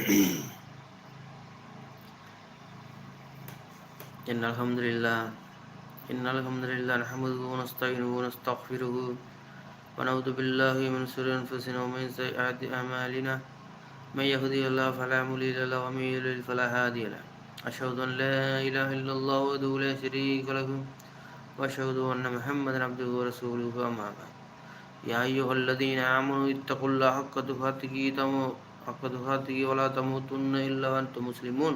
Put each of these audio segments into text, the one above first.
إن الحمد لله إن الحمد لله نحمده ونستعينه ونستغفره ونعوذ بالله من شرور أنفسنا ومن سيئات أعمالنا. من يهدي الله فلا مضل له ومن يضلل فلا هادي له. أشهد أن لا إله إلا الله وحده لا شريك له وأشهد أن محمدا عبده ورسوله أما بعد. يا أيها الذين آمنوا اتقوا الله حق تقاته حق تقاته ولا تموتن إلا وأنتم مسلمون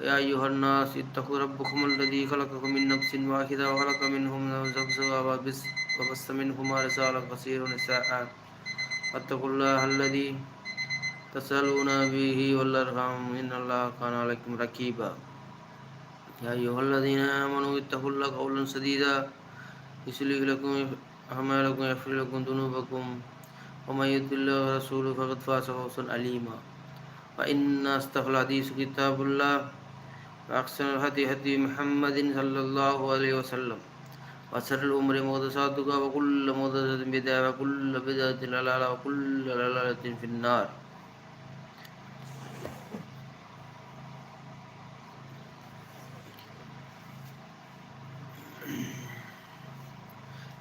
يا أيها الناس اتقوا ربكم الذي خلقكم من نفس واحدة وخلق منهم زوجها وبث منهما رسالا كثيرا ونساء واتقوا الله الذي تسألون به والأرحام إن الله كان عليكم رقيبا يا أيها الذين آمنوا اتقوا الله قولا سديدا يصلح لكم أعمالكم يغفر لكم ذنوبكم ومن يطع الله ورسوله فقد فاز فوزا عليما فإن أصدق الحديث كتاب الله وأحسن الهدي هدي محمد صلى الله عليه وسلم وشر الأمور محدثاتها وكل محدثة بدعة وكل بدعة ضلالة وكل ضلالة في النار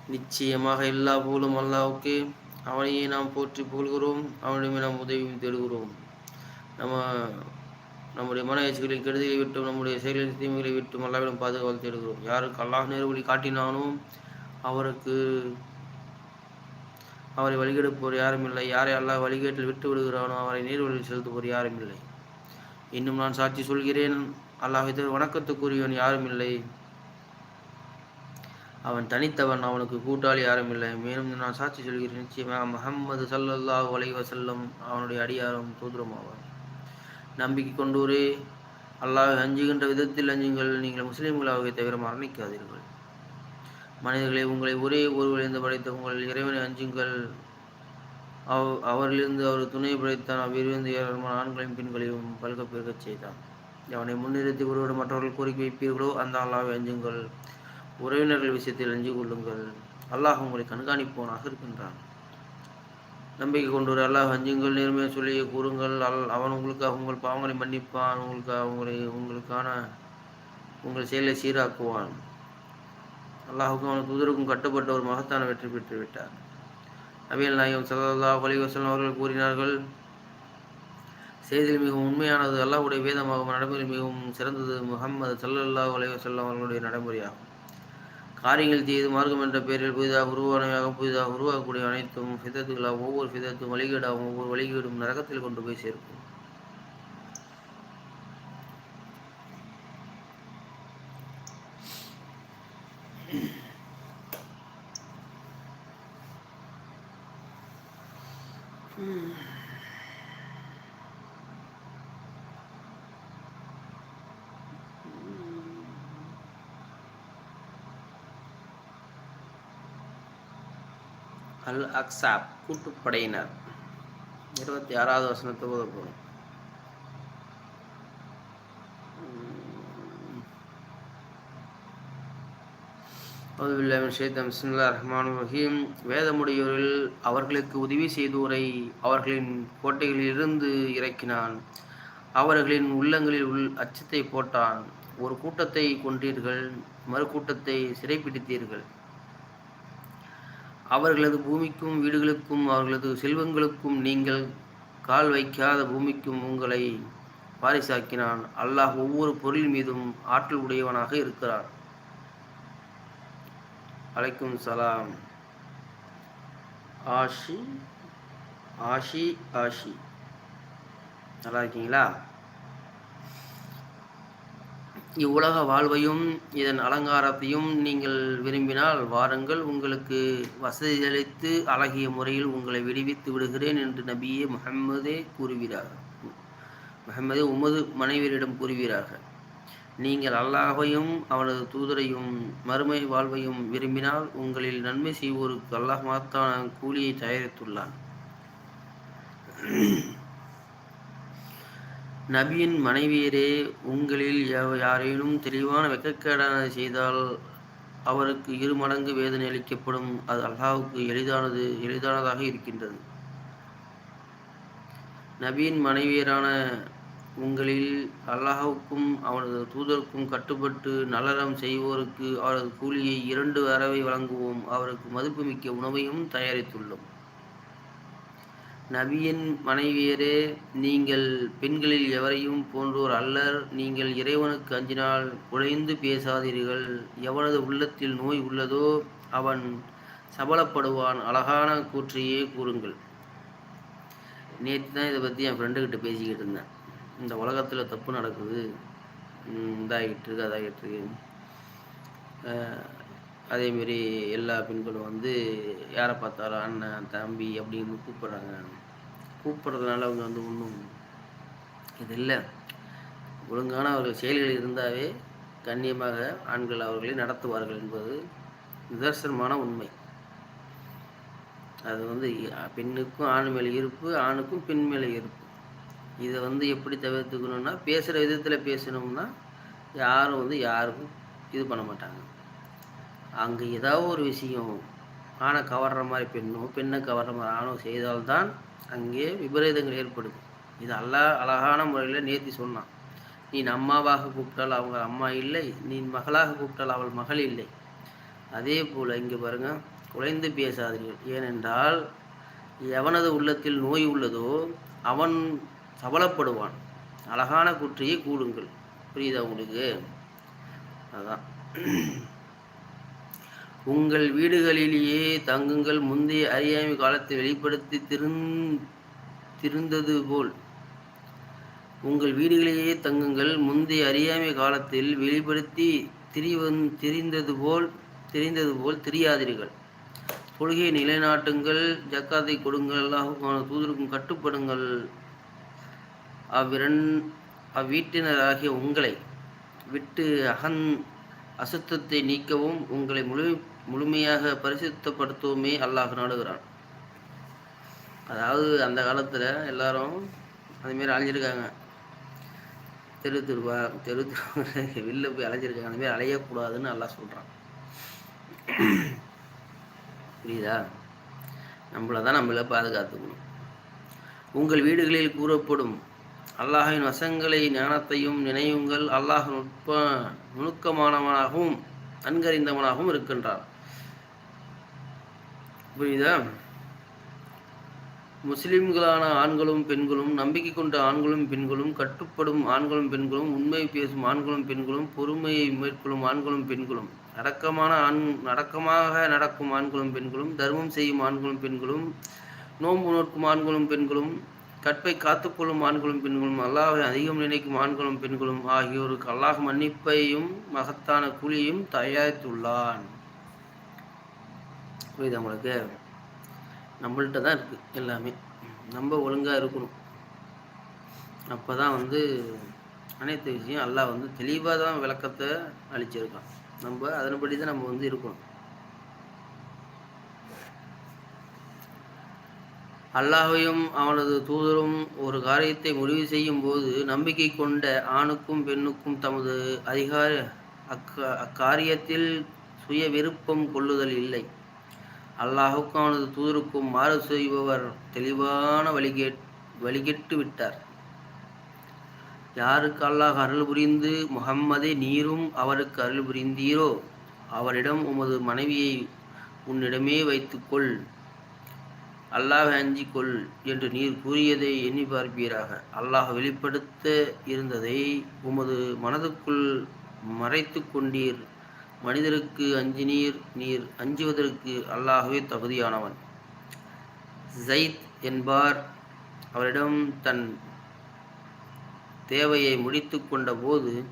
நிச்சயமாக எல்லா புகழும் அல்லாவுக்கு அவனையே நாம் போற்றி புகழ்கிறோம் அவனிடமே நாம் உதவியும் தேடுகிறோம். நம்ம நம்முடைய மன எச்சுகளின் கெடுதலை விட்டும் நம்முடைய செயலின் தீமைகளை விட்டும் அல்லாவிடம் பாதுகாவல் தேடுகிறோம். யாருக்கு அல்லாஹ் நேர்வழி காட்டினானோ அவருக்கு அவரை வழிகெடுப்போர் யாரும் இல்லை. யாரை அல்லாஹ் வழிகேட்டில் விட்டு விடுகிறானோ அவரை நேர்வழியில் செலுத்துவோர் யாரும் இல்லை. இன்னும் நான் சாட்சி சொல்கிறேன் அல்லாஹ் வணக்கத்துக்குரியவன் யாரும் இல்லை. அவன் தனித்தவன் அவனுக்கு கூட்டாளி யாரும் இல்லை. மேலும் நான் சாட்சி சொல்கிறேன் நிச்சயமாக முகம்மது சல்லல்லாஹ் அலை வசல்லம் அவனுடைய அடியாரும் தூதுரம் ஆவார் நம்பிக்கை கொண்டோரே அல்லாஹ் அஞ்சுகின்ற விதத்தில் அஞ்சுங்கள். நீங்கள் முஸ்லீம்களாகவே தவிர மரணிக்காதீர்கள். மனிதர்களை உங்களை ஒரே ஒருவரிலிருந்து படைத்த உங்கள் இறைவனை அஞ்சுங்கள். அவ் அவரிலிருந்து அவர் துணை படைத்தான் அவ்விருந்து ஏராளமான ஆண்களையும் பெண்களையும் பல்க பெருகச் செய்தான். அவனை முன்னிறுத்தி ஒருவர் மற்றவர்கள் கோரிக்கை வைப்பீர்களோ அந்த அல்லாவை அஞ்சுங்கள். உறவினர்கள் விஷயத்தில் அஞ்சு கொள்ளுங்கள். அல்லாஹ் உங்களை கண்காணிப்போனாக இருக்கின்றான் நம்பிக்கை கொண்டு அல்லாஹ் அஞ்சுங்கள் நேர்மையை சொல்லி கூறுங்கள். அல் அவன் உங்களுக்காக உங்கள் பாவங்களை மன்னிப்பான் உங்களுக்காக உங்களை உங்களுக்கான உங்கள் செயலை சீராக்குவான். அல்லாஹுக்கும் அவன் தூதருக்கும் கட்டுப்பட்ட ஒரு மகத்தான வெற்றி பெற்று விட்டார். நபியல் நாயகம் சல்லா அலி வசலம் அவர்கள் கூறினார்கள் செய்தியில் மிகவும் உண்மையானது அல்லாஹுடைய வேதமாகும் நடைமுறை மிகவும் சிறந்தது முகமது சல்லல்லா அலி வசல்லாம் அவர்களுடைய நடைமுறையாகும். காரியங்கள் செய்து மார்க்கம் என்ற பெயரில் புதிதாக உருவானவையாக புதிதாக உருவாக்கக்கூடிய அனைத்தும் ஃபிதத்துகளாகவும் ஒவ்வொரு ஃபிதத்தும் வழிகேடாகவும் ஒவ்வொரு வழிகேடும் நரகத்தில் கொண்டு போய் சேர்க்கும். அல் அக்சாப் கூட்டுப்படையினர். இருபத்தி ஆறாவது வசனத்தை போத போகிறோம் ரஹ்மான் ரஹீம். வேதமுடையோரில் அவர்களுக்கு உதவி செய்தோரை அவர்களின் கோட்டைகளிலிருந்து இறக்கினான். அவர்களின் உள்ளங்களில் உள் அச்சத்தை போட்டான். ஒரு கூட்டத்தை கொன்றீர்கள் மறு கூட்டத்தை சிறைப்பிடித்தீர்கள். அவர்களது பூமிக்கும் வீடுகளுக்கும் அவர்களது செல்வங்களுக்கும் நீங்கள் கால் வைக்காத பூமிக்கும் உங்களை பாரிசாக்கினான். அல்லாஹ் ஒவ்வொரு பொருள் மீதும் ஆற்றல் உடையவனாக இருக்கிறார் அலைக்கும் சலாம். ஆஷி ஆஷி ஆஷி. நல்லா இருக்கீங்களா? இவ்வுலக வாழ்வையும் இதன் அலங்காரத்தையும் நீங்கள் விரும்பினால் வாருங்கள். உங்களுக்கு வசதியளித்து அழகிய முறையில் உங்களை விடுவித்து விடுகிறேன் என்று நபியே முகம்மதே கூறுகிறார்கள் முகமதே உமது மனைவியரிடம் கூறுகிறார்கள் நீங்கள் அல்லாஹையும் அவனது தூதரையும் மறுமை வாழ்வையும் விரும்பினால் உங்களில் நன்மை செய்வோருக்கு அல்லாஹ் மாத்தான கூலியை தயாரித்துள்ளான். நபியின் மனைவியரே உங்களில் யாரேனும் தெளிவான வெக்கக்கேடானதை செய்தால் அவருக்கு இரு மடங்கு வேதனை அளிக்கப்படும். அது அல்லாவுக்கு எளிதானது எளிதானதாக இருக்கின்றது. நபியின் மனைவியரான உங்களில் அல்லாஹுக்கும் அவனது தூதருக்கும் கட்டுப்பட்டு நல்லறம் செய்வோருக்கு அவரது கூலியை இரண்டு வரவை வழங்குவோம். அவருக்கு மதிப்புமிக்க உணவையும் தயாரித்துள்ளோம். நபியின் மனைவியரே நீங்கள் பெண்களில் எவரையும் போன்றோர் அல்லர். நீங்கள் இறைவனுக்கு அஞ்சினால் குலைந்து பேசாதீர்கள். எவனது உள்ளத்தில் நோய் உள்ளதோ அவன் சபலப்படுவான். அழகான கூற்றையே கூறுங்கள். நேற்று தான் இதை பற்றி என் ஃப்ரெண்டுக்கிட்ட பேசிக்கிட்டு இருந்தேன். இந்த உலகத்தில் தப்பு நடக்குது. இதாகிட்டு இருக்கு அதாகிட்டு இருக்கு. அதேமாரி எல்லா பெண்களும் வந்து யாரை பார்த்தாலும் அண்ணன் தம்பி அப்படின்னு கூப்பிட்றாங்க. கூப்பிட்றதுனால அவங்க வந்து ஒன்றும் இது இல்லை. ஒழுங்கான அவர்கள் செயல்கள் இருந்தாவே கண்ணியமாக ஆண்கள் அவர்களை நடத்துவார்கள் என்பது நிதர்சனமான உண்மை. அது வந்து பெண்ணுக்கும் ஆண் மேலே இருப்பு ஆணுக்கும் பெண் மேலே இருப்பு இதை வந்து எப்படி தவிர்த்துக்கணும்னா பேசுகிற விதத்தில் பேசணும்னா யாரும் வந்து யாருக்கும் இது பண்ண மாட்டாங்க. அங்கே ஏதாவது ஒரு விஷயம் ஆணை கவர்ற மாதிரி பெண்ணோ பெண்ணை கவர்ற மாதிரி ஆணோ செய்தால்தான் அங்கே விபரீதங்கள் ஏற்படுது. இது அல்லா அழகான முறையில் நேர்த்தி சொன்னான். நீ அம்மாவாக கூப்பிட்டால் அவங்க அம்மா இல்லை நீ மகளாக கூப்பிட்டால் அவள் மகள் இல்லை. அதே போல் இங்கே பாருங்கள் குறைந்து பேசாதீர்கள். ஏனென்றால் எவனது உள்ளத்தில் நோய் உள்ளதோ அவன் சபலப்படுவான். அழகான குற்றியை கூடுங்கள் புரியுதா உங்களுக்கு? அதுதான் உங்கள் வீடுகளிலேயே தங்குங்கள் முந்தைய அறியாமை காலத்தை வெளிப்படுத்தி திருந் திருந்தது போல். உங்கள் வீடுகளிலேயே தங்குங்கள் முந்தைய அறியாமை காலத்தில் வெளிப்படுத்தி திரிவந் தெரிந்தது போல் தெரிந்தது போல் தெரியாதீர்கள். கொள்கையை நிலைநாட்டுங்கள் ஜக்காத்தை கொடுங்கள் அல்லாஹுக்கான தூதருக்கும் கட்டுப்படுங்கள். அவ்விரண் அவ்வீட்டினராகிய உங்களை விட்டு அகன் அசுத்தத்தை நீக்கவும் உங்களை முழு முழுமையாக பரிசுத்தப்படுத்தவுமே அல்லாஹ் நாடுகிறான். அதாவது அந்த காலத்தில் எல்லாரும் அதுமாரி அலைஞ்சிருக்காங்க. தெரு திருவா தெரு திருவா வெளில போய் அலைஞ்சிருக்காங்க. அந்தமாரி அலையக்கூடாதுன்னு நல்லா சொல்கிறான் புரியுதா? நம்மளை தான் நம்மளை பாதுகாத்துக்கணும். உங்கள் வீடுகளில் கூறப்படும் அல்லாஹின் வசங்களை ஞானத்தையும் நினைவுங்கள் அல்லாஹ் நுட்ப நுணுக்கமானவனாகவும் நன்கறிந்தவனாகவும் இருக்கின்றார் புரியுதா? முஸ்லிம்களான ஆண்களும் பெண்களும் நம்பிக்கை கொண்ட ஆண்களும் பெண்களும் கட்டுப்படும் ஆண்களும் பெண்களும் உண்மை பேசும் ஆண்களும் பெண்களும் பொறுமையை மேற்கொள்ளும் ஆண்களும் பெண்களும் அடக்கமான ஆண் அடக்கமாக நடக்கும் ஆண்களும் பெண்களும் தர்மம் செய்யும் ஆண்களும் பெண்களும் நோன்பு நோக்கும் ஆண்களும் பெண்களும் கற்பை காத்துக்கொள்ளும் ஆண்களும் பெண்களும் அல்லாஹை அதிகம் நினைக்கும் ஆண்களும் பெண்களும் ஆகியோருக்கு அல்லாஹ் மன்னிப்பையும் மகத்தான கூலியும் தயாரித்துள்ளான். புரியுது உங்களுக்கு? நம்மள்கிட்ட தான் இருக்குது எல்லாமே. நம்ம ஒழுங்காக இருக்கணும். அப்போ தான் வந்து அனைத்து விஷயம் எல்லாம் வந்து தெளிவாக தான் விளக்கத்தை அளிச்சிருக்கான். நம்ம அதன்படி தான் நம்ம வந்து இருக்கணும். அல்லாஹையும் அவனது தூதரும் ஒரு காரியத்தை முடிவு செய்யும் போது நம்பிக்கை கொண்ட ஆணுக்கும் பெண்ணுக்கும் தமது அதிகார அக்கா அக்காரியத்தில் சுய விருப்பம் கொள்ளுதல் இல்லை. அல்லாஹுக்கும் அவனது தூதருக்கும் மாறு செய்பவர் தெளிவான வழிகே வழிகெட்டு விட்டார் யாருக்கு அல்லாஹ் அருள் புரிந்து முகம்மதே நீரும் அவருக்கு அருள் புரிந்தீரோ அவரிடம் உமது மனைவியை உன்னிடமே வைத்துக்கொள். அல்லாஹ் அஞ்சிக்கொள் என்று நீர் கூறியதை எண்ணி பார்ப்பீராக. அல்லாஹ் வெளிப்படுத்த இருந்ததை உமது மனதுக்குள் மறைத்து கொண்டீர். மனிதருக்கு அஞ்சு நீர் நீர் அஞ்சுவதற்கு அல்லாகவே தகுதியானவன். ஜைத் என்பார். அவரிடம் தன் தேவையை முடித்து கொண்ட போது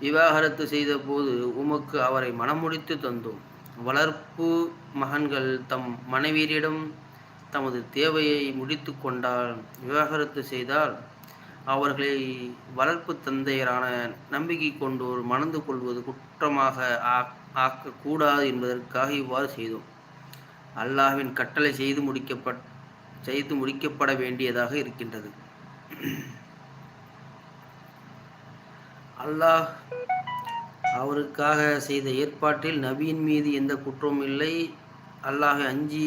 விவாகரத்து செய்த போது உமக்கு அவரை மனமுடித்து தந்தோம். வளர்ப்பு மகன்கள் தம் மனைவியரிடம் தமது தேவையை முடித்து கொண்டால் விவாகரத்து செய்தால் அவர்களை வளர்ப்பு தந்தையரான நம்பிக்கை கொண்டோர் மணந்து கொள்வது குற்றமாக ஆக்கக்கூடாது என்பதற்காக இவ்வாறு செய்தோம். அல்லாஹ்வின் கட்டளை செய்து முடிக்கப்பட் செய்து முடிக்கப்பட வேண்டியதாக இருக்கின்றது. அல்லாஹ் அவருக்காக செய்த ஏற்பாட்டில் நபியின் மீது எந்த குற்றமும் இல்லை. அல்லாஹை அஞ்சி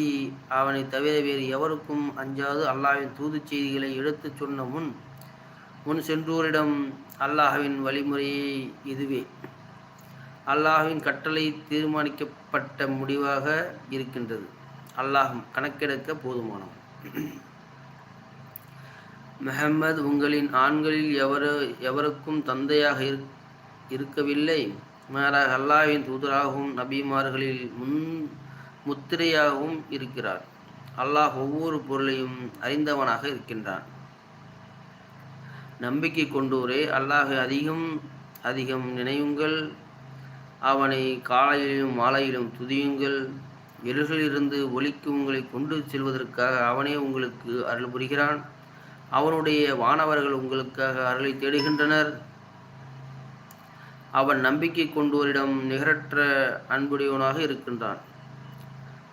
அவனை தவிர வேறு எவருக்கும் அஞ்சாது. அல்லாஹின் தூது செய்திகளை எடுத்துச் சொன்ன முன் முன் சென்றோரிடம் அல்லாஹவின் வழிமுறையே இதுவே. அல்லாஹின் கட்டளை தீர்மானிக்கப்பட்ட முடிவாக இருக்கின்றது. அல்லாஹ் கணக்கெடுக்க போதுமானவன். மெஹம்மது உங்களின் ஆண்களில் எவரு எவருக்கும் தந்தையாக இருக்கவில்லை. மாறாக அல்லாஹின் தூதராகவும் நபிமார்களில் முன் முத்திரையாகவும் இருக்கிறார். அல்லாஹ் ஒவ்வொரு பொருளையும் அறிந்தவனாக இருக்கின்றான். நம்பிக்கை கொண்டோரே அல்லாஹை அதிகம் அதிகம் நினையுங்கள். அவனை காலையிலும் மாலையிலும் துதியுங்கள். எருகிலிருந்து ஒளிக்கு உங்களை கொண்டு செல்வதற்காக அவனே உங்களுக்கு அருள் புரிகிறான். அவனுடைய வானவர்கள் உங்களுக்காக அருளை தேடுகின்றனர். அவன் நம்பிக்கை கொண்டோரிடம் நிகரற்ற அன்புடையவனாக இருக்கின்றான்.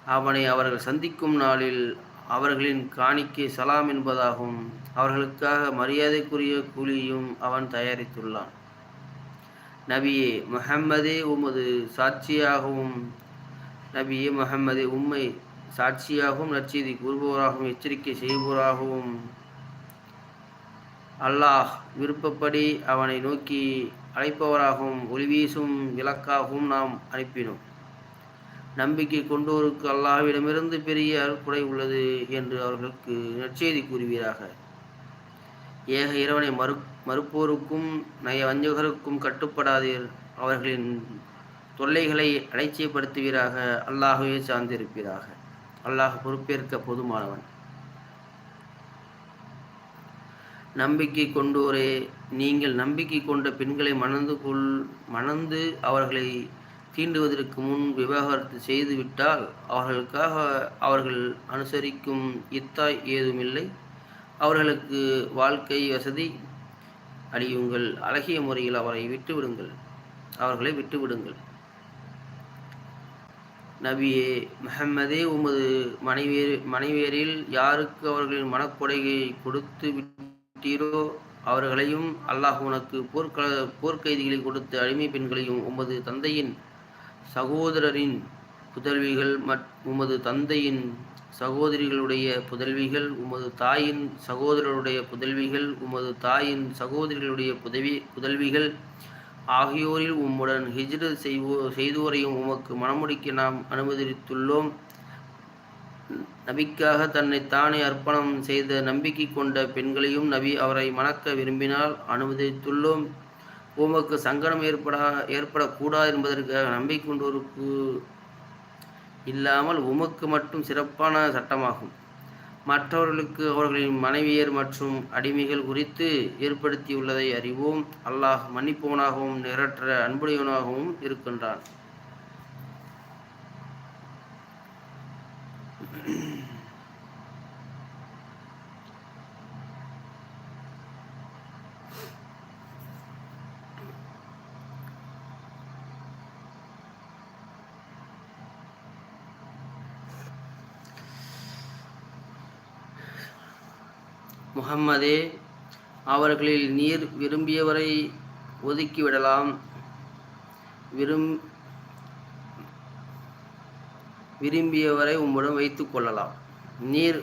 அவனை அவர்கள் சந்திக்கும் நாளில் அவர்களின் காணிக்கை சலாம் என்பதாகும் அவர்களுக்காக மரியாதைக்குரிய கூலியும் அவன் தயாரித்துள்ளான். நபியே முஹம்மதே உமது சாட்சியாகவும் நபியே முஹம்மதே உம்மை சாட்சியாகவும் நற்செய்தி கூறுபவராகவும் எச்சரிக்கை செய்பவராகவும். அல்லாஹ் விருப்பப்படி அவனை நோக்கி அழைப்பவராகவும் ஒளிவீசும் விளக்காகவும் நாம் அனுப்பினோம். நம்பிக்கை கொண்டோருக்கு அல்லாஹ்விடமிருந்து பெரிய அருக்குடை உள்ளது என்று அவர்களுக்கு நற்செய்தி கூறுவீராக. ஏக இறைவனை மறு மறுப்போருக்கும் நய வஞ்சகருக்கும் கட்டுப்படாதீர். அவர்களின் தொல்லைகளை அலட்சியப்படுத்துவீராக. அல்லாஹுவே சார்ந்திருப்பீராக. அல்லாஹ் பொறுப்பேற்க பொதுமானவன். நம்பிக்கை கொண்டோரே நீங்கள் நம்பிக்கை கொண்ட பெண்களை மணந்து கொள் மணந்து அவர்களை தீண்டுவதற்கு முன் விவாகரத்து செய்துவிட்டால் அவர்களுக்காக அவர்கள் அனுசரிக்கும் இத்தாய் ஏதுமில்லை. அவர்களுக்கு வாழ்க்கை வசதி அழியுங்கள் அழகிய முறையில் அவரை விட்டுவிடுங்கள். அவர்களை விட்டுவிடுங்கள். நபியே மஹம்மதே உமது மனைவியர் மனைவியரில் யாருக்கு அவர்களின் மனக்கொடையை கொடுத்து விட்டீரோ அவர்களையும் அல்லாஹ் உனக்கு போர்க்க போர்க்கைதிகளை கொடுத்த அடிமை பெண்களையும் உமது தந்தையின் சகோதரரின் புதல்விகள் மற் உமது தந்தையின் சகோதரிகளுடைய புதல்விகள் உமது தாயின் சகோதரருடைய புதல்விகள் உமது தாயின் சகோதரிகளுடைய புதவி புதல்விகள் ஆகியோரில் உம்முடன் ஹிஜ்ரு செய்வோ செய்தோரையும் உமக்கு மனமுடிக்க நாம் அனுமதித்துள்ளோம். நபிக்காக தன்னை தானே அர்ப்பணம் செய்த நம்பிக்கை கொண்ட பெண்களையும் நபி அவரை மணக்க விரும்பினால் அனுமதித்துள்ளோம். உமக்கு சங்கடம் ஏற்படா ஏற்படக்கூடாது என்பதற்காக நம்பிக்கொண்டோருக்கு இல்லாமல் உமக்கு மட்டும் சிறப்பான சட்டமாகும். மற்றவர்களுக்கு அவர்களின் மனைவியர் மற்றும் அடிமைகள் குறித்து ஏற்படுத்தியுள்ளதை அறிவோம். அல்லாஹ் மன்னிப்பவனாகவும் நிரற்ற அன்புடையவனாகவும் இருக்கின்றான். முகம்மதே அவர்களில் நீர் விரும்பியவரை ஒதுக்கிவிடலாம். விரும் விரும்பியவரை உம்முடன் வைத்து கொள்ளலாம். நீர்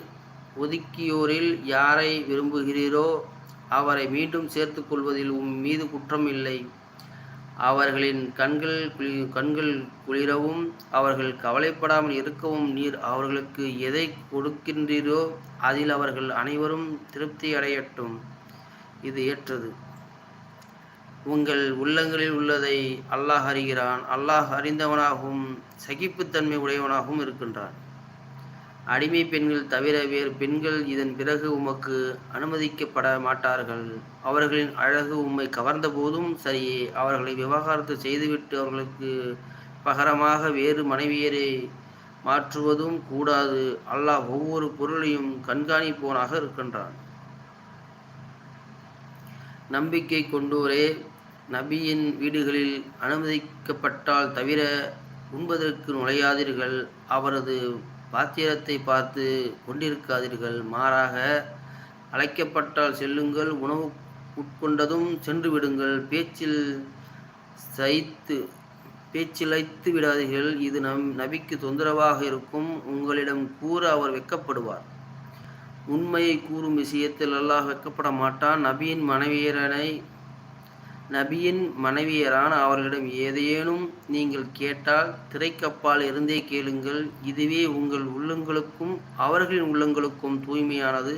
ஒதுக்கியோரில் யாரை விரும்புகிறீரோ அவரை மீண்டும் சேர்த்து கொள்வதில் உம் மீது குற்றம் இல்லை. அவர்களின் கண்கள் குளி கண்கள் குளிரவும் அவர்கள் கவலைப்படாமல் இருக்கவும் நீர் அவர்களுக்கு எதை கொடுக்கின்றீரோ அதில் அவர்கள் அனைவரும் திருப்தி அடையட்டும். இது ஏற்றது. உங்கள் உள்ளங்களில் உள்ளதை அல்லாஹ் அறிகிறான். அல்லாஹ் அறிந்தவனாகவும் சகிப்புத்தன்மை உடையவனாகவும் இருக்கின்றான். அடிமை பெண்கள் தவிர வேறு பெண்கள் இதன் பிறகு உமக்கு அனுமதிக்கப்பட மாட்டார்கள். அவர்களின் அழகு உம்மை கவர்ந்த போதும் சரியே அவர்களை விவாகரத்து செய்துவிட்டு அவர்களுக்கு பகரமாக வேறு மனைவியரை மாற்றுவதும் கூடாது. அல்லாஹ் ஒவ்வொரு பொருளையும் கண்காணிப்போனாக இருக்கின்றான். நம்பிக்கை கொண்டோரே நபியின் வீடுகளில் அனுமதிக்கப்பட்டால் தவிர உண்பதற்கு நுழையாதீர்கள். அவரது பாத்திரத்தை பார்த்து கொண்டிருக்காதீர்கள். மாறாக அழைக்கப்பட்டால் செல்லுங்கள் உணவு உட்கொண்டதும் சென்று விடுங்கள். பேச்சில் சைத்து பேச்சிலைத்து விடாதீர்கள். இது நம் நபிக்கு தொந்தரவாக இருக்கும். உங்களிடம் கூற அவர் வெட்கப்படுவார் உண்மையை கூறும் விஷயத்தில் அல்லாஹ் வெக்கப்பட மாட்டான். நபியின் மனைவியரனை நபியின் மனைவியரான அவர்களிடம் ஏதேனும் நீங்கள் கேட்டால் திரைக்கப்பால் இருந்தே கேளுங்கள். இதுவே உங்கள் உள்ளங்களுக்கும் அவர்களின் உள்ளங்களுக்கும் தூய்மையானது.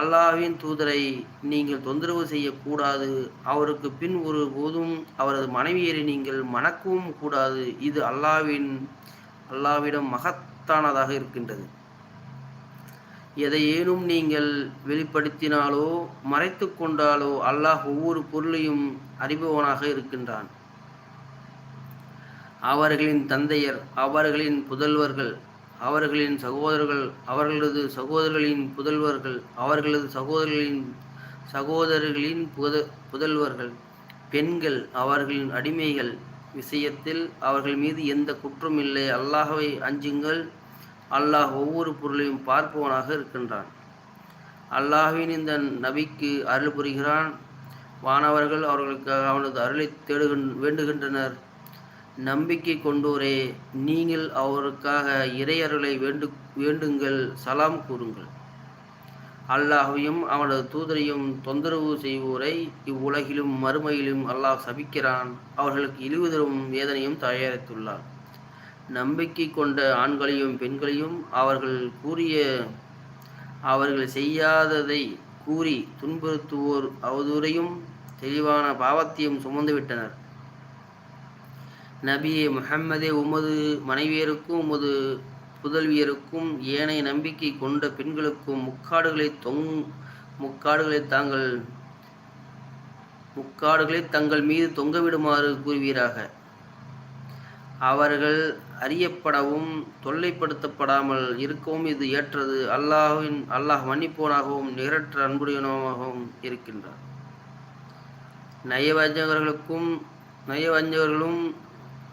அல்லாஹ்வின் தூதரை நீங்கள் தொந்தரவு செய்யக்கூடாது. அவருக்கு பின் ஒரு போதும் அவரது மனைவியரை நீங்கள் மணக்கவும் கூடாது. இது அல்லாவின் அல்லாவிடம் மகத்தானதாக இருக்கின்றது. எதையேனும் நீங்கள் வெளிப்படுத்தினாலோ மறைத்து கொண்டாலோ அல்லாஹ் ஒவ்வொரு பொருளையும் அறிபவனாக இருக்கின்றான். அவர்களின் தந்தையர் அவர்களின் புதல்வர்கள் அவர்களின் சகோதரர்கள் அவர்களது சகோதரர்களின் புதல்வர்கள் அவர்களது சகோதரர்களின் சகோதரர்களின் புத புதல்வர்கள் பெண்கள் அவர்களின் அடிமைகள் விஷயத்தில் அவர்கள் மீது எந்த குற்றம் இல்லை. அல்லாஹவை அஞ்சுங்கள். அல்லாஹ் ஒவ்வொரு பொருளையும் பார்ப்பவனாக இருக்கின்றான். அல்லாஹின் இந்த நபிக்கு அருள் புரிகிறான். வானவர்கள் அவர்களுக்காக அவனது அருளை தேடுகின் வேண்டுகின்றனர். நம்பிக்கை கொண்டோரே நீங்கள் அவருக்காக இறையருளை வேண்டு வேண்டுங்கள் சலாம் கூறுங்கள். அல்லாஹையும் அவனது தூதரையும் தொந்தரவு செய்வோரை இவ்வுலகிலும் மறுமையிலும் அல்லாஹ் சபிக்கிறான். அவர்களுக்கு இழிவு தரும் வேதனையும் தயாரித்துள்ளார் நம்பிக்கை கொண்ட ஆண்களையும் பெண்களையும் அவர்கள் கூறிய அவர்கள் செய்யாததை கூறி துன்புறுத்துவோர் அவதூறையும் தெளிவான பாவத்தையும் சுமந்துவிட்டனர். நபியே முஹம்மதே உமது மனைவியருக்கும் உமது புதல்வியருக்கும் ஏனைய நம்பிக்கை கொண்ட பெண்களுக்கும் முக்காடுகளை தொங் முக்காடுகளை தாங்கள் முக்காடுகளை தங்கள் மீது தொங்கவிடுமாறு கூறுவீராக. அவர்கள் அறியப்படவும் தொல்லைப்படுத்தப்படாமல் இருக்கவும் இது ஏற்றது. அல்லாஹின் அல்லாஹ் மன்னிப்போனாகவும் நிகரற்ற அன்புடையனமாகவும் இருக்கின்றார். நயவஞ்சகர்களுக்கும் நயவஞ்சகர்களும்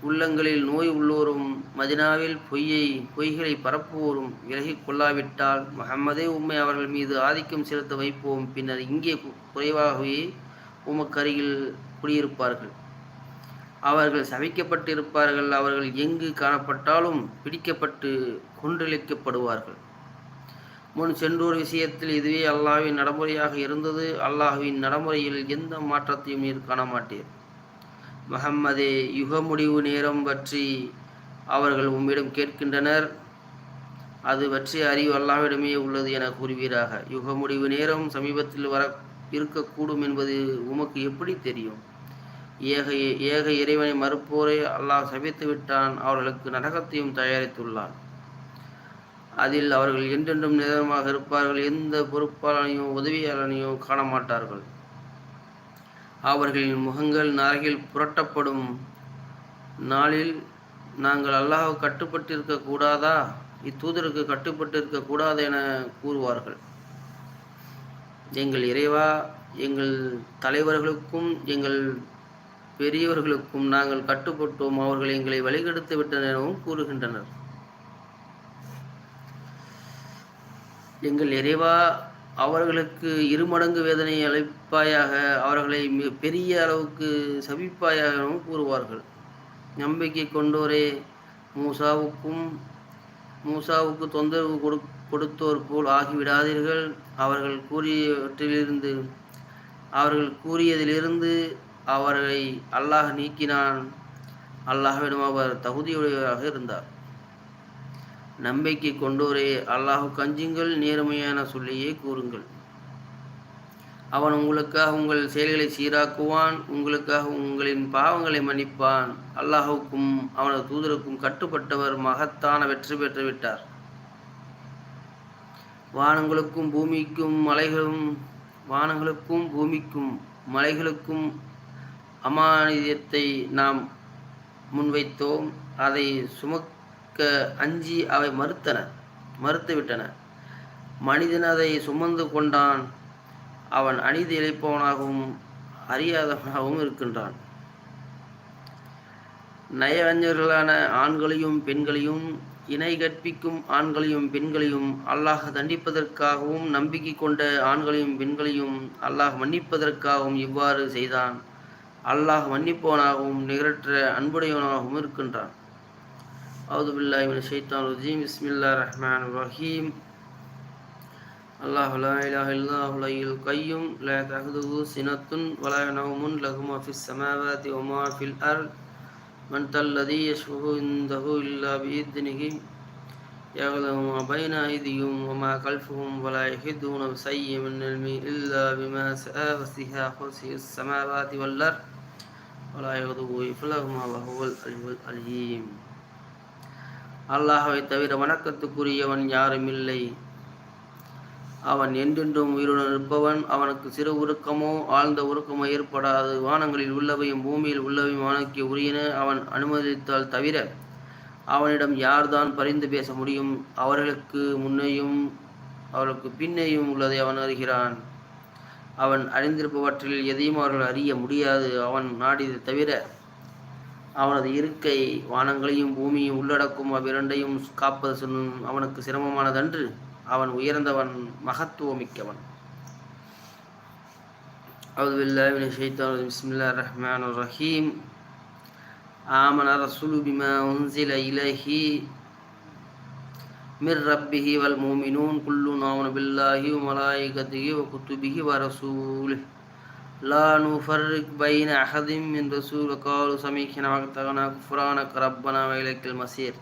உள்ளங்களில் நோய் உள்ளோரும் மதினாவில் பொய்யை பொய்களை பரப்புவோரும் விலகிக் கொள்ளாவிட்டால் மஹம்மதே உண்மை அவர்கள் மீது ஆதிக்கம் செலுத்த வைப்போம். பின்னர் இங்கே குறைவாகவே உமக்கருகில் குடியிருப்பார்கள். அவர்கள் சமைக்கப்பட்டிருப்பார்கள் அவர்கள் எங்கு காணப்பட்டாலும் பிடிக்கப்பட்டு கொன்றளிக்கப்படுவார்கள். முன் சென்றோர் விஷயத்தில் இதுவே அல்லாஹ்வின் நடைமுறையாக இருந்தது. அல்லாஹ்வின் நடைமுறையில் எந்த மாற்றத்தையும் நீர் காண மாட்டீர் முகம்மதே யுக முடிவு நேரம் பற்றி அவர்கள் உம்மிடம் கேட்கின்றனர். அது பற்றிய அறிவு அல்லாவிடமே உள்ளது என கூறுவீராக. யுக முடிவு நேரம் சமீபத்தில் வர இருக்கக்கூடும் என்பது உமக்கு எப்படி தெரியும்? ஏக ஏக இறைவனை மறுப்போரை அல்லாஹ் சபித்து விட்டான். அவர்களுக்கு நரகத்தையும் தயாரித்துள்ளான். அதில் அவர்கள் என்றென்றும் நிரந்தரமாக இருப்பார்கள். எந்த பொறுப்பாளனையோ உதவியாளனையோ காண மாட்டார்கள் அவர்களின் முகங்கள் நரகில் புரட்டப்படும். நாளில் நாங்கள் அல்லாஹ் கட்டுப்பட்டிருக்க கூடாதா? இத்தூதருக்கு கட்டுப்பட்டிருக்க கூடாது என கூறுவார்கள். எங்கள் இறைவா எங்கள் தலைவர்களுக்கும் எங்கள் பெரியவர்களுக்கும் நாங்கள் கட்டுப்பட்டோம் அவர்கள் எங்களை வழிகெடுத்து விட்டனர் எனவும் கூறுகின்றனர். எங்கள் இறைவா அவர்களுக்கு இருமடங்கு வேதனை அளிப்பாயாக அவர்களை பெரிய அளவுக்கு சபிப்பாயாகவும் கூறுவார்கள். நம்பிக்கை கொண்டோரே மூசாவுக்கும் மூசாவுக்கு தொந்தரவு கொடு கொடுத்தோர் போல் ஆகிவிடாதீர்கள். அவர்கள் கூறியவற்றிலிருந்து அவர்கள் கூறியதிலிருந்து அவர்களை அல்லாஹ் நீக்கினான். அல்லாஹ்விடம் அவர் தகுதியுடையவராக இருந்தார். நம்பிக்கை கொண்டோரே அல்லாஹு கஞ்சுங்கள் நேர்மையான சொல்லியே கூறுங்கள். அவன் உங்களுக்காக உங்கள் செயல்களை சீராக்குவான் உங்களுக்காக உங்களின் பாவங்களை மன்னிப்பான். அல்லாஹுக்கும் அவனது தூதருக்கும் கட்டுப்பட்டவர் மகத்தான வெற்றி பெற்று விட்டார். வானங்களுக்கும் பூமிக்கும் மலைகளும் வானங்களுக்கும் பூமிக்கும் மலைகளுக்கும் அமானியத்தை நாம் முன்வைத்தோம். அதை சுமக்க அஞ்சி அவை மறுத்தன மறுத்துவிட்டன. மனிதன் அதை சுமந்து கொண்டான். அவன் அநீதி இழைப்பவனாகவும் அறியாதவனாகவும் இருக்கின்றான். நயவஞ்சர்களான ஆண்களையும் பெண்களையும் இணை கற்பிக்கும் ஆண்களையும் பெண்களையும் அல்லாஹ் தண்டிப்பதற்காகவும் நம்பிக்கை கொண்ட ஆண்களையும் பெண்களையும் அல்லாஹ் மன்னிப்பதற்காகவும் இவ்வாறு செய்தான். அல்லாஹ் மன்னிப்பவனாகவும் நிகரற்ற அன்புடையவனாகவும் இருக்கின்றான் அவுது பில்லாஹி மின ஷைத்தான் ரஜீம் பிஸ்மில்லா ரஹ்மான் ரஹீம் அல்லாஹ் லா இலாஹ இல்லாஹு லய்யுல் கய்யும் லா தஹதுஹு சினத்துன் வலா நௌமுன் லஹு மா ஃபிஸ் ஸமாவாதி வ மா ஃபில் அர்த் من ذا الذي يشفه عنده إلا بإذنه يعلم ما بين أيديهم وما خلفهم ولا يحيطون بشيء من علمه إلا بما شاء وسع كرسيه السماوات والأرض ولا يغضب حفظهما وهو العلي العليم அல்லாஹவை தவிர வணக்கத்துக்குரியவன் யாரும் இல்லை அவன் என்றென்றும் உயிருடன் இருப்பவன் அவனுக்கு சிறு உருக்கமோ ஆழ்ந்த உருக்கமோ ஏற்படாது வானங்களில் உள்ளவையும் பூமியில் உள்ளவையும் அவனுக்கு உரியன அவன் அனுமதித்தால் தவிர அவனிடம் யார்தான் பரிந்து பேச முடியும் அவர்களுக்கு முன்னையும் அவர்களுக்கு பின்னையும் உள்ளதை அவன் அறிகிறான் அவன் அறிந்திருப்பவற்றில் எதையும் அவர்கள் அறிய முடியாது அவன் நாடியதை தவிர அவனது இருக்கை வானங்களையும் பூமியும் உள்ளடக்கும் அவ்விரண்டையும் காப்பது சொன்னும் அவனுக்கு சிரமமானதன்று அவன் உயர்ந்தவன் மகத்துவமிக்கவன் أعوذ بالله من الشيطان الرجيم بسم الله الرحمن الرحيم آمن الرسول بما أنزل إليه من ربه والمؤمنون كل آمن بالله وملائكته وكتبه ورسوله. لا نفرق بين أحد من رسول. قالوا سمعنا واتقنا غفرانك ربنا وإليك المصير.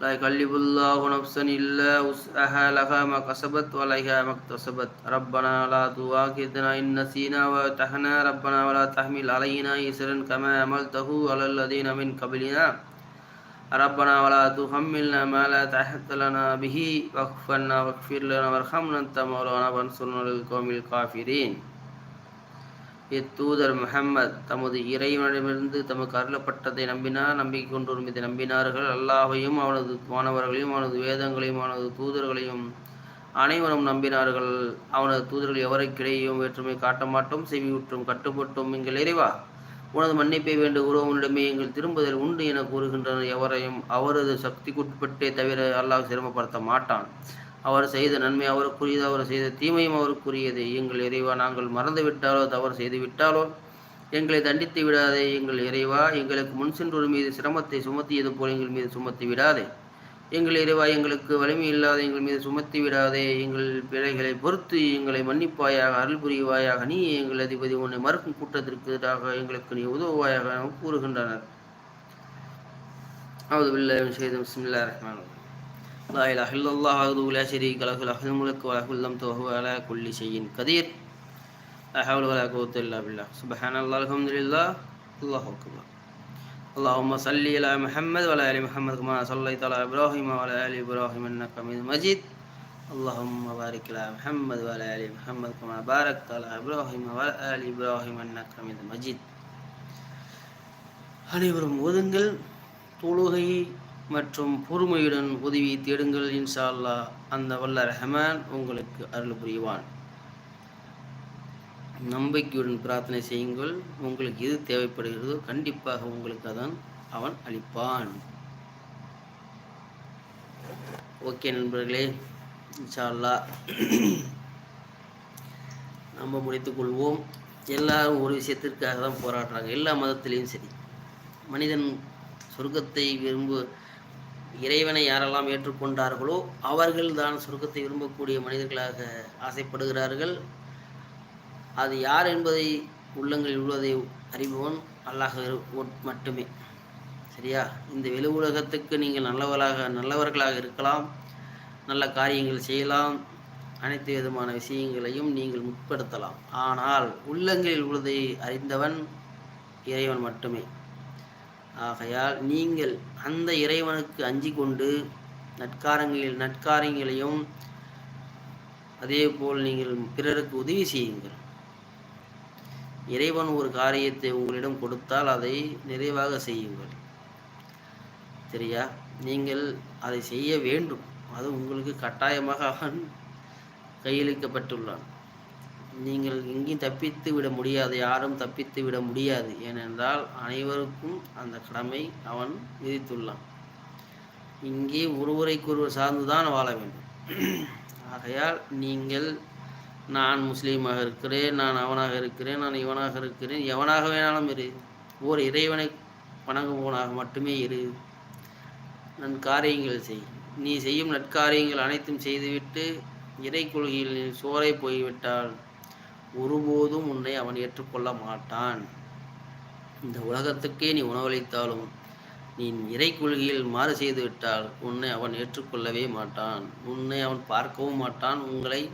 لا يكلف الله نفسا إلا وسعها. لها ما كسبت وعليها ما اكتسبت. ربنا لا تؤاخذنا إن نسينا وأتحنا ربنا ولا تحمل علينا إسرا كما عملته على الذين من قبلنا. ربنا ولا تحملنا ما لا طاقة لنا به واعف عنا واغفر لنا وارحمنا أنت مولانا وانصرنا على القوم الكافرين இத்தூதர் முஹம்மத் தமது இறைவனிடமிருந்து தமக்கு அருளப்பட்டதை நம்பினார் நம்பிக்கை கொண்டோர் மீது நம்பினார்கள் அல்லாஹையும் அவனது மாணவர்களையும் அவனது வேதங்களையும் அவனது தூதர்களையும் அனைவரும் நம்பினார்கள் அவனது தூதர்கள் எவருக்கிடையும் வேற்றுமை காட்ட மாட்டோம் செவியுற்றும் கட்டுப்பட்டோம் எங்கள் இறைவா உனது மன்னிப்பை வேண்டுகிறோம் உன்னிடமே எங்கள் திரும்புதல் உண்டு என கூறுகின்றனர் எவரையும் அவரது சக்திக்குட்பட்டே தவிர அல்லாஹ் சிரமப்படுத்த மாட்டான். அவர் செய்த நன்மை அவருக்குரியது அவர் செய்த தீமையும் அவருக்குரியது. எங்கள் இறைவா நாங்கள் மறந்து விட்டாலோ தவறு செய்து விட்டாலோ எங்களை தண்டித்து விடாதே. எங்கள் இறைவா எங்களுக்கு முன் சென்றோர் மீது சிரமத்தை சுமத்தியது போல் எங்கள் மீது சுமத்தி விடாதே. எங்கள் இறைவா எங்களுக்கு வலிமை இல்லாத எங்கள் மீது சுமத்தி விடாதே. எங்கள் பிழைகளை பொறுத்து எங்களை மன்னிப்பாயாக அருள் புரிவாயாக. நீ எங்கள் அதிபதி உன்னை மறுக்கும் கூட்டத்திற்கு எதிராக எங்களுக்கு நீ உதவுவாயாக கூறுகின்றனர். அவது வில்லவன் செய்தும் சிமில்லா ரஹ்மான் لا إله إلا الله وحده لا شريك له له الملك وله الحمد وهو على كل شيء قدير لا حول ولا قوة إلا بالله سبحان الله اللهم صل على محمد وعلى آل محمد كما صليت على إبراهيم وعلى آل إبراهيم إنك حميد مجيد اللهم بارك على محمد وعلى آل محمد كما باركت على إبراهيم وعلى آل إبراهيم إنك حميد مجيد அனைவரும் ஓதுங்கள் தொழுகை மற்றும் பொறுமையுடன் உதவி தேடுங்கள் இன்ஷா அல்லாஹ் அந்த வல்ல ரஹமான் உங்களுக்கு அருள் புரிவான் நம்பிக்கையுடன் பிரார்த்தனை செய்யுங்கள். உங்களுக்கு எது தேவைப்படுகிறதோ கண்டிப்பாக உங்களுக்கு அதான் அவன் அளிப்பான். ஓகே நண்பர்களே இன்ஷால்லா நம்ம முடித்துக்கொள்வோம் எல்லாரும் ஒரு விஷயத்திற்காக தான் போராடுறாங்க. எல்லா மதத்திலையும் சரி. மனிதன் சொர்க்கத்தை விரும்பு இறைவனை யாரெல்லாம் ஏற்றுக்கொண்டார்களோ அவர்கள்தான் சொர்க்கத்தை விரும்பக்கூடிய மனிதர்களாக ஆசைப்படுகிறார்கள். அது யார் என்பதை உள்ளங்களில் உள்ளதை அறிபவன் அல்லாஹ் மட்டுமே. சரியா? இந்த வெளி உலகத்துக்கு நீங்கள் நல்லவர்களாக நல்லவர்களாக இருக்கலாம். நல்ல காரியங்கள் செய்யலாம். அனைத்து விதமான விஷயங்களையும் நீங்கள் முற்படுத்தலாம். ஆனால் உள்ளங்களில் உள்ளதை அறிந்தவன் இறைவன் மட்டுமே. ஆகையால் நீங்கள் அந்த இறைவனுக்கு அஞ்சி கொண்டு நட்காரங்களில் நட்காரியங்களையும் அதே போல் நீங்கள் பிறருக்கு உதவி செய்யுங்கள். இறைவன் ஒரு காரியத்தை உங்களிடம் கொடுத்தால் அதை நிறைவாக செய்யுங்கள். சரியா? நீங்கள் அதை செய்ய வேண்டும். அது உங்களுக்கு கட்டாயமாக அவன் கையளிக்கப்பட்டுள்ளான். நீங்கள் எங்கேயும் தப்பித்து விட முடியாது யாரும் தப்பித்து விட முடியாது. ஏனென்றால் அனைவருக்கும் அந்த கடமை அவன் விதித்துள்ளான். இங்கே ஒருவரைக்கொருவர் சார்ந்துதான் வாழ வேண்டும். ஆகையால் நீங்கள் நான் முஸ்லீமாக இருக்கிறேன் நான் அவனாக இருக்கிறேன் நான் இவனாக இருக்கிறேன். எவனாக வேணாலும் இரு. ஓர் இறைவனை வணங்குபவனாக மட்டுமே இரு. நன் காரியங்கள் செய். நீ செய்யும் நற்காரியங்கள் அனைத்தும் செய்துவிட்டு இறை கொள்கையில் நீ சோரை போய்விட்டால் ஒருபோதும் உன்னை அவன் ஏற்றுக்கொள்ள மாட்டான். இந்த உலகத்துக்கே நீ உணவளித்தாலும் நீ இறை கொள்கையில் மாறு செய்துவிட்டால் உன்னை அவன் ஏற்றுக்கொள்ளவே மாட்டான். உன்னை அவன் பார்க்கவும் மாட்டான். உங்களை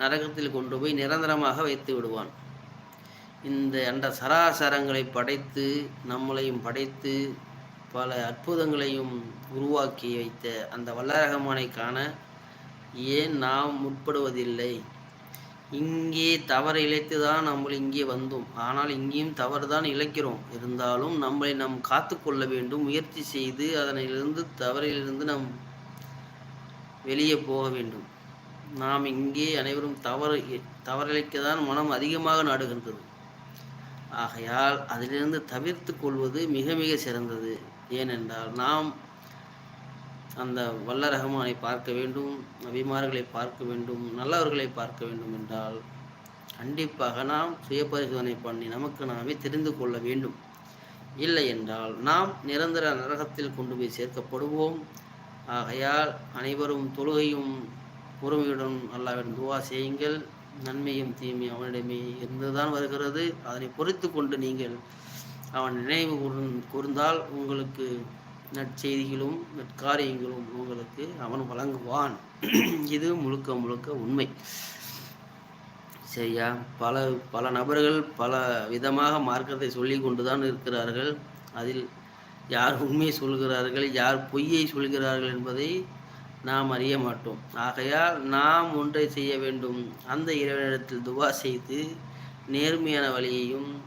நரகத்தில் கொண்டு போய் நிரந்தரமாக வைத்து விடுவான். இந்த அண்ட சராசரங்களை படைத்து நம்மளையும் படைத்து பல அற்புதங்களையும் உருவாக்கி வைத்த அந்த வல்லரகமானை காண ஏன் நாம் முற்படுவதில்லை? இங்கே தவறு இழைத்து தான் நம்ம இங்கே வந்தோம். ஆனால் இங்கேயும் தவறு தான் இழைக்கிறோம். இருந்தாலும் நம்மளை நாம் காத்து கொள்ள வேண்டும் முயற்சி செய்து அதனிலிருந்து தவறிலிருந்து நாம் வெளியே போக வேண்டும். நாம் இங்கே அனைவரும் தவறு தவறிழைக்க தான் மனம் அதிகமாக நாடுகின்றது. ஆகையால் அதிலிருந்து தவிர்த்து கொள்வது மிக மிக சிறந்தது. ஏனென்றால் நாம் அந்த வல்லரஹமானை பார்க்க வேண்டும் அபிமார்களை பார்க்க வேண்டும் நல்லவர்களை பார்க்க வேண்டும் என்றால் கண்டிப்பாக நாம் சுய பரிசோதனை பண்ணி நமக்கு நாமே தெரிந்து கொள்ள வேண்டும். இல்லை என்றால் நாம் நிரந்தர நரகத்தில் கொண்டு போய் சேர்க்கப்படுவோம். ஆகையால் அனைவரும் தொழுகையும் பொறுமையுடன் அல்லாவிடம் துவா செய்யுங்கள். நன்மையும் தீமையும் அவனிடமே இருந்துதான் வருகிறது. அதனை பொறுத்து கொண்டு நீங்கள் அவன் நினைவு கூர்ந்தால் உங்களுக்கு நற்செய்திகளும் நற்காரியங்களும் உங்களுக்கு அவன் வழங்குவான். இது முழுக்க முழுக்க உண்மை. சரியா? பல பல நபர்கள் பல விதமாக மார்க்கத்தை சொல்லி கொண்டுதான் இருக்கிறார்கள். அதில் யார் உண்மையை சொல்கிறார்கள் யார் பொய்யை சொல்கிறார்கள் என்பதை நாம் அறிய மாட்டோம். ஆகையால் நாம் ஒன்றை செய்ய வேண்டும். அந்த இறைவனிடத்தில் துவா செய்து நேர்மையான வழியையும்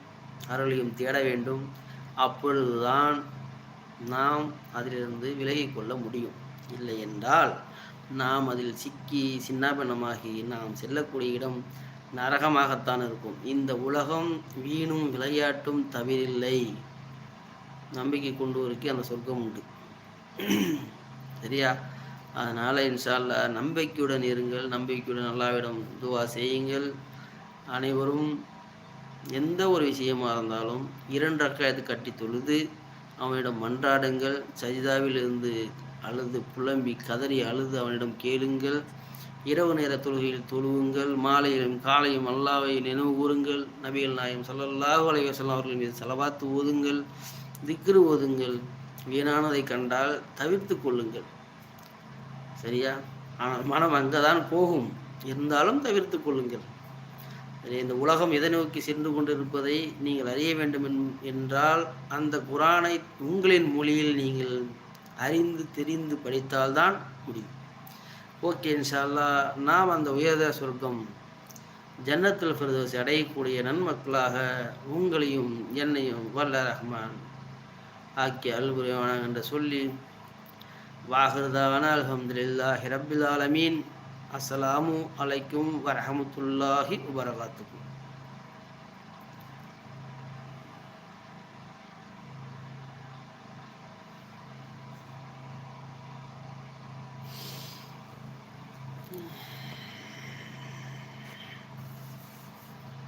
அருளையும் தேட வேண்டும். அப்பொழுதுதான் நாம் அதிலிருந்து விலகி கொள்ள முடியும். இல்லை என்றால் நாம் அதில் சிக்கி சின்னாபனமாகி நாம் செல்லக்கூடிய இடம் நரகமாகத்தான் இருக்கும். இந்த உலகம் வீணும் விளையாட்டும் தவிரில்லை. நம்பிக்கை கொண்டு அந்த சொர்க்கம் உண்டு. சரியா? அதனால் இன்ஷால்ல நம்பிக்கையுடன் இருங்கள் நம்பிக்கையுடன் நல்லாவிடம் துவா செய்யுங்கள். அனைவரும் எந்த ஒரு விஷயமாக இருந்தாலும் இரண்டு ரக்காயத்து கட்டி தொழுது அவனிடம் மன்றாடுங்கள். சஜிதாவிலிருந்து அழுது புலம்பி கதறி அழுது அவனிடம் கேளுங்கள். இரவு நேர தொழுகையில் தொழுவுங்கள். மாலையிலும் காலையும் அல்லாவை நினைவு கூறுங்கள். நபிகள் நாயம் சல்லல்லாஹு அலைவசல்லாம் அவர்கள் மீது செலவாத்து ஓதுங்கள். திக்ரு ஓதுங்கள். வீணானதை கண்டால் தவிர்த்து கொள்ளுங்கள். சரியா? ஆனால் மனம் அங்கே தான் போகும். இருந்தாலும் தவிர்த்து கொள்ளுங்கள். இந்த உலகம் எதை நோக்கி சென்று கொண்டிருப்பதை நீங்கள் அறிய வேண்டும் என்றால் அந்த குரானை உங்களின் மொழியில் நீங்கள் அறிந்து தெரிந்து படித்தால்தான் முடியும். ஓகே இன்ஷால்லா நாம் அந்த உயர்த சொர்க்கம் ஜன்னத்தில் ஃபிரதோஸ் அடையக்கூடிய நன்மக்களாக உங்களையும் என்னையும் வல்ல ரஹ்மான் ஆக்கிய அல்புரிவானாங்க என்று சொல்லி வாஹிருதாவான அலமதுல்லாஹி ரபில் ஆலமீன். அஸ்ஸலாமு அலைக்கும் வரஹமத்துல்லாஹி வபரகாத்துக்கும்